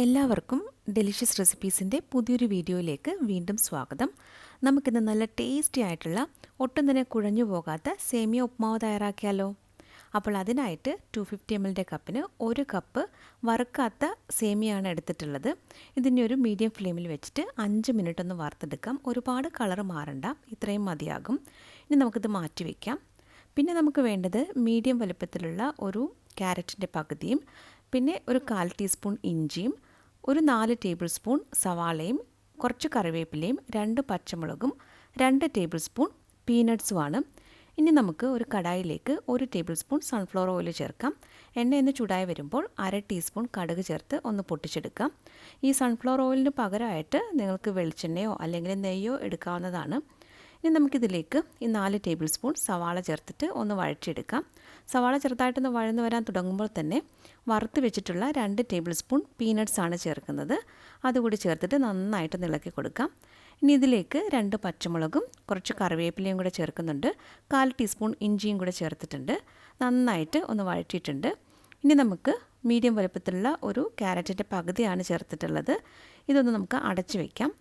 എല്ലാവർക്കും ഡെലിഷ്യസ് റെസിപ്പീസിന്റെ പുതിയൊരു വീഡിയോയിലേക്ക് വീണ്ടും സ്വാഗതം. നമുക്കിന്ന് നല്ല ടേസ്റ്റി ആയിട്ടുള്ള ഒട്ടും തന്നെ കുഴഞ്ഞു പോകാത്ത സേമിയ ഉപ്മാവ് തയ്യാറാക്കിയാലോ? അപ്പോൾ അതിനായിട്ട് ടു ഫിഫ്റ്റി എം എല്ലിന്റെ കപ്പിന് ഒരു കപ്പ് വറുക്കാത്ത സേമിയാണ് എടുത്തിട്ടുള്ളത്. ഇതിനെ ഒരു മീഡിയം ഫ്ലെയിമിൽ വെച്ചിട്ട് അഞ്ച് മിനിറ്റ് ഒന്ന് വറുത്തെടുക്കാം. ഒരുപാട് കളർ മാറണ്ട ഇത്രയും മതിയാകും. ഇനി നമുക്കിത് മാറ്റി വയ്ക്കാം പിന്നെ നമുക്ക് വേണ്ടത് മീഡിയം വലുപ്പത്തിലുള്ള ഒരു ക്യാരറ്റിന്റെ പകുതിയും പിന്നെ ഒരു കാൽ ടീസ്പൂൺ ഇഞ്ചിയും ഒരു നാല് ടേബിൾ സ്പൂൺ സവാളയും കുറച്ച് കറിവേപ്പിലയും രണ്ട് പച്ചമുളകും രണ്ട് ടേബിൾ സ്പൂൺ പീനട്ട്സുമാണ്. ഇനി നമുക്ക് ഒരു കടായിലേക്ക് ഒരു ടേബിൾ സ്പൂൺ സൺഫ്ലവർ ഓയിൽ ചേർക്കാം. എണ്ണ എന്ന് ചൂടായി വരുമ്പോൾ അര ടീസ്പൂൺ കടുക് ചേർത്ത് ഒന്ന് പൊട്ടിച്ചെടുക്കാം. ഈ സൺഫ്ലവർ ഓയിലിന് പകരമായിട്ട് നിങ്ങൾക്ക് വെളിച്ചെണ്ണയോ അല്ലെങ്കിൽ നെയ്യോ എടുക്കാവുന്നതാണ്. ഇനി നമുക്കിതിലേക്ക് ഈ നാല് ടേബിൾ സ്പൂൺ സവാള ചേർത്തിട്ട് ഒന്ന് വഴറ്റിയെടുക്കാം. സവാള ചെറുതായിട്ടൊന്ന് വഴന്നു വരാൻ തുടങ്ങുമ്പോൾ തന്നെ വറുത്ത് വെച്ചിട്ടുള്ള രണ്ട് ടേബിൾ സ്പൂൺ പീനട്സ് ആണ് ചേർക്കുന്നത്. അതുകൂടി ചേർത്തിട്ട് നന്നായിട്ട് ഇളക്കി കൊടുക്കാം. ഇനി ഇതിലേക്ക് രണ്ട് പച്ചമുളകും കുറച്ച് കറിവേപ്പിലയും കൂടെ ചേർക്കുന്നുണ്ട്. കാൽ ടീസ്പൂൺ ഇഞ്ചിയും കൂടെ ചേർത്തിട്ടുണ്ട്. നന്നായിട്ട് ഒന്ന് വഴറ്റിയിട്ടുണ്ട്. ഇനി നമുക്ക് മീഡിയം വലുപ്പത്തിലുള്ള ഒരു ക്യാരറ്റിന്റെ പകുതിയാണ് ചേർത്തിട്ടുള്ളത്. ഇതൊന്ന് നമുക്ക് അടച്ചു വയ്ക്കാം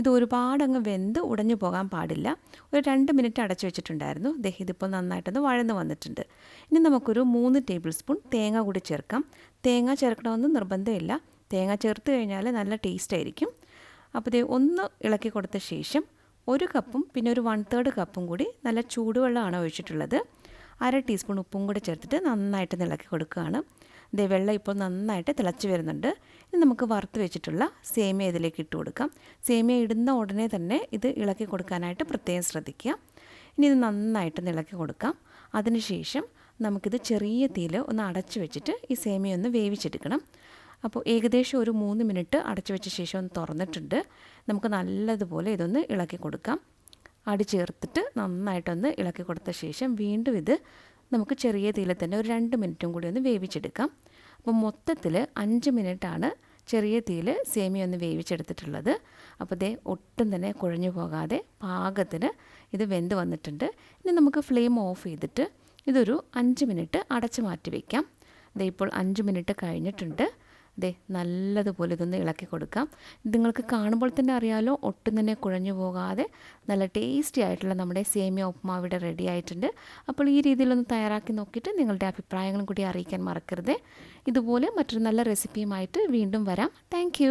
ഇത് ഒരുപാട് അങ്ങ് വെന്ത് ഉടഞ്ഞു പോകാൻ പാടില്ല. ഒരു രണ്ട് മിനിറ്റ് അടച്ചു വെച്ചിട്ടുണ്ടായിരുന്നു. ഇതിപ്പോൾ നന്നായിട്ടൊന്ന് വഴന്ന് വന്നിട്ടുണ്ട്. ഇനി നമുക്കൊരു മൂന്ന് ടേബിൾ സ്പൂൺ തേങ്ങ കൂടി ചേർക്കാം. തേങ്ങ ചേർക്കണമെന്ന് നിർബന്ധമില്ല. തേങ്ങ ചേർത്ത് കഴിഞ്ഞാൽ നല്ല ടേസ്റ്റ് ആയിരിക്കും. അപ്പോൾ ദേ ഒന്ന് ഇളക്കി കൊടുത്ത ശേഷം ഒരു കപ്പും പിന്നെ ഒരു വൺ തേർഡ് കപ്പും കൂടി നല്ല ചൂടുവെള്ളമാണ് ഒഴിച്ചിട്ടുള്ളത്. അര ടീസ്പൂൺ ഉപ്പും കൂടി ചേർത്തിട്ട് നന്നായിട്ട് ഇളക്കി കൊടുക്കുകയാണ്. ദേ വെള്ളം ഇപ്പോൾ നന്നായിട്ട് തിളച്ച് വരുന്നുണ്ട്. ഇനി നമുക്ക് വറുത്ത് വെച്ചിട്ടുള്ള സേമിയ ഇതിലേക്ക് ഇട്ട് കൊടുക്കാം. സേമിയ ഇടുന്ന ഉടനെ തന്നെ ഇത് ഇളക്കി കൊടുക്കാനായിട്ട് പ്രത്യേകം ശ്രദ്ധിക്കുക. ഇനി ഇത് നന്നായിട്ട് ഇളക്കി കൊടുക്കാം. അതിനുശേഷം നമുക്കിത് ചെറിയ തീയിൽ ഒന്ന് അടച്ചു വെച്ചിട്ട് ഈ സേമിയ ഒന്ന് വേവിച്ചെടുക്കണം. അപ്പോൾ ഏകദേശം ഒരു മൂന്ന് മിനിറ്റ് അടച്ചു വെച്ച ശേഷം ഒന്ന് തുറന്നിട്ടുണ്ട്. നമുക്ക് നല്ലതുപോലെ ഇതൊന്ന് ഇളക്കി കൊടുക്കാം. അടി ചേർത്തിട്ട് നന്നായിട്ടൊന്ന് ഇളക്കി കൊടുത്ത ശേഷം വീണ്ടും ഇത് നമുക്ക് ചെറിയ തീയിൽ തന്നെ ഒരു രണ്ട് മിനിറ്റും കൂടി ഒന്ന് വേവിച്ചെടുക്കാം. അപ്പോൾ മൊത്തത്തിൽ അഞ്ച് മിനിറ്റാണ് ചെറിയ തീയിൽ സേമിയ ഒന്ന് വേവിച്ചെടുത്തിട്ടുള്ളത്. അപ്പോൾ ഇതേ ഒട്ടും തന്നെ കുഴഞ്ഞു പോകാതെ പാകത്തിന് ഇത് വെന്ത് വന്നിട്ടുണ്ട്. ഇനി നമുക്ക് ഫ്ലെയിം ഓഫ് ചെയ്തിട്ട് ഇതൊരു അഞ്ച് മിനിറ്റ് അടച്ച് മാറ്റി വയ്ക്കാം ഇതേ ഇപ്പോൾ അഞ്ച് മിനിറ്റ് കഴിഞ്ഞിട്ടുണ്ട്. ദേ നല്ലതുപോലെ ഇതൊന്ന് ഇളക്കി കൊടുക്കാം. നിങ്ങൾക്ക് കാണുമ്പോൾ തന്നെ അറിയാമല്ലോ ഒട്ടും തന്നെ കുഴഞ്ഞു പോകാതെ നല്ല ടേസ്റ്റി ആയിട്ടുള്ള നമ്മുടെ സേമിയ ഉപ്മാവിടെ റെഡി ആയിട്ടുണ്ട്. അപ്പോൾ ഈ രീതിയിലൊന്ന് തയ്യാറാക്കി നോക്കിയിട്ട് നിങ്ങളുടെ അഭിപ്രായങ്ങളും കൂടി അറിയിക്കാൻ മറക്കരുത്. ഇതുപോലെ മറ്റൊരു നല്ല റെസിപ്പിയുമായിട്ട് വീണ്ടും വരാം. താങ്ക്